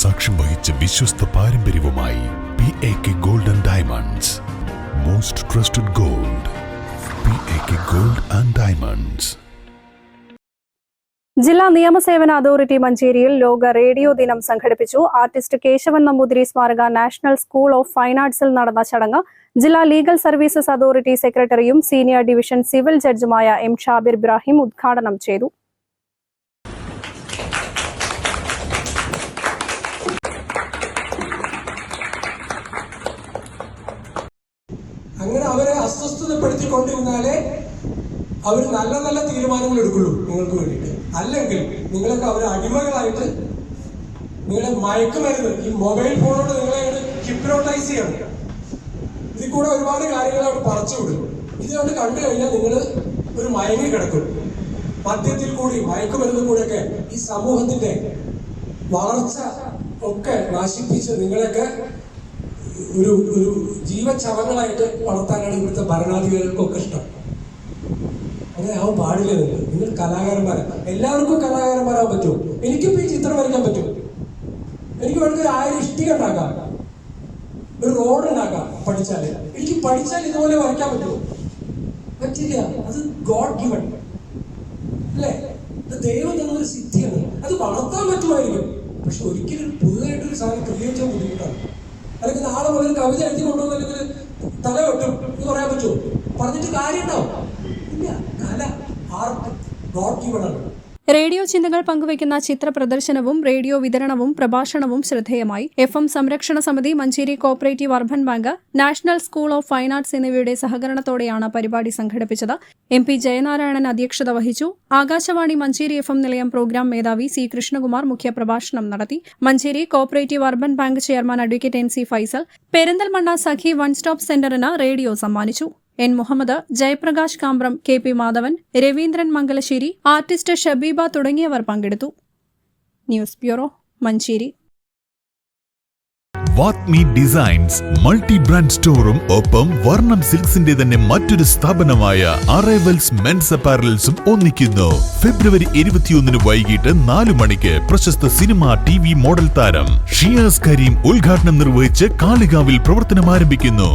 സാക്ഷ്യം വഹിച്ച വിശ്വസ്ത പാരമ്പര്യവുമായി P A K gold and diamonds most trusted gold P A K gold and diamonds ജില്ലാ നിയമസേവന അതോറിറ്റി മഞ്ചേരിയിൽ ലോക റേഡിയോ ദിനം സംഘടിപ്പിച്ചു. ആർട്ടിസ്റ്റ് കേശവൻ നമ്പൂതിരി സ്മാരക നാഷണൽ സ്കൂൾ ഓഫ് ഫൈൻ ആർട്സിൽ നടന്ന ചടങ്ങ് ജില്ലാ ലീഗൽ സർവീസസ് അതോറിറ്റി സെക്രട്ടറിയും സീനിയർ ഡിവിഷൻ സിവിൽ ജഡ്ജുമായ എം ഷാബിർ ഇബ്രാഹിം ഉദ്ഘാടനം ചെയ്തു അങ്ങനെ അവരെ അസ്വസ്ഥതപ്പെടുത്തിക്കൊണ്ടിരുന്നാലേ അവർ നല്ല നല്ല തീരുമാനങ്ങൾ എടുക്കുള്ളൂ നിങ്ങൾക്ക് വേണ്ടിയിട്ട്. അല്ലെങ്കിൽ നിങ്ങളൊക്കെ അവരെ അടിമകളായിട്ട് നിങ്ങളെ മയക്കുമരുന്ന് ഈ മൊബൈൽ ഫോണോട് നിങ്ങളെ ഹിപ്നോട്ടൈസ് ചെയ്യണം. ഇതിൽ കൂടെ ഒരുപാട് കാര്യങ്ങൾ അവർ പറിച്ചു വിടും. ഇത് കണ്ട് കണ്ടു കഴിഞ്ഞാൽ നിങ്ങൾ ഒരു മയങ്ങി കിടക്കും. മദ്യത്തിൽ കൂടി മയക്കുമരുന്ന് കൂടെയൊക്കെ ഈ സമൂഹത്തിന്റെ വളർച്ച ഒക്കെ നശിപ്പിച്ച് നിങ്ങളെയൊക്കെ ഒരു ഒരു ജീവച്ഛവങ്ങളായിട്ട് വളർത്താനാണ് ഇവിടുത്തെ ഭരണാധികാരികൾക്കൊക്കെ ഇഷ്ടം. അങ്ങനെ ആവും പാടില്ല നിങ്ങൾ? നിങ്ങൾ എല്ലാവർക്കും കലാകാരന്മാരാകാൻ പറ്റുമോ? എനിക്കിപ്പോ ഈ ചിത്രം വരയ്ക്കാൻ പറ്റും എനിക്ക് വേണമെങ്കിൽ ആയിരം ഇഷ്ടിക ഉണ്ടാക്കാം. ഒരു റോഡ് ഉണ്ടാക്കാം പഠിച്ചാൽ എനിക്ക് പഠിച്ചാൽ ഇതുപോലെ വരയ്ക്കാൻ പറ്റുമോ? പറ്റില്ല. അത് ഗോഡ് ഗിവൺ അല്ലേ? ദൈവം തന്നൊരു സിദ്ധിയാണ്. അത് വളർത്താൻ പറ്റുമായിരിക്കും. പക്ഷെ ഒരിക്കലും പുതുതായിട്ടൊരു സാധനം ക്രിയേറ്റ് ചെയ്യാൻ ബുദ്ധിമുട്ടാണ്. അല്ലെങ്കിൽ നാളെ മുതൽ കവിത എഴുതി കൊണ്ടുവന്നില്ലെങ്കിൽ തല വെട്ടും എന്ന് പറയാൻ പറ്റുമോ? പറഞ്ഞിട്ട് കാര്യം ഉണ്ടാവും ഇല്ല കല ആർട്ട് ആണ്. റേഡിയോ ചിന്തകൾ പങ്കുവയ്ക്കുന്ന ചിത്ര പ്രദർശനവും റേഡിയോ വിതരണവും പ്രഭാഷണവും ശ്രദ്ധേയമായി. എഫ് എം സംരക്ഷണ സമിതി Manjeri cooperative urban bank national school of fine arts എന്നിവയുടെ സഹകരണത്തോടെയാണ് പരിപാടി സംഘടിപ്പിച്ചത്. എം പി ജയനാരായണൻ അധ്യക്ഷത വഹിച്ചു. ആകാശവാണി മഞ്ചേരി എഫ് എം നിലയം പ്രോഗ്രാം മേധാവി സി കൃഷ്ണകുമാർ മുഖ്യപ്രഭാഷണം നടത്തി. Manjeri cooperative urban bank chairman advocate N C Faisal. Perinthalmanna Sakhi one stop സെന്ററിന് radio സമ്മാനിച്ചു. N. Muhammad Jayaprakash Kampram K. P. Madhavan Raveendran Mangalassery artist Shabeeba തുടങ്ങിയവർ പങ്കെടുത്തു. News bureau Manjeri. വാത്മി designs multi brand സ്റ്റോറും ഒപ്പം വർണം സിൽക്സിന്റെ തന്നെ മറ്റൊരു സ്ഥാപനമായ arrivals men's അപ്പാരൽസും ഒന്നിക്കുന്നു. ഫെബ്രുവരി ഇരുപത്തിയൊന്നിന് വൈകിട്ട് നാലു മണിക്ക് പ്രശസ്ത സിനിമ ടി വി മോഡൽ താരം ഷിയാസ് കരീം ഉദ്ഘാടനം നിർവഹിച്ച് കാളികാവിൽ പ്രവർത്തനം ആരംഭിക്കുന്നു.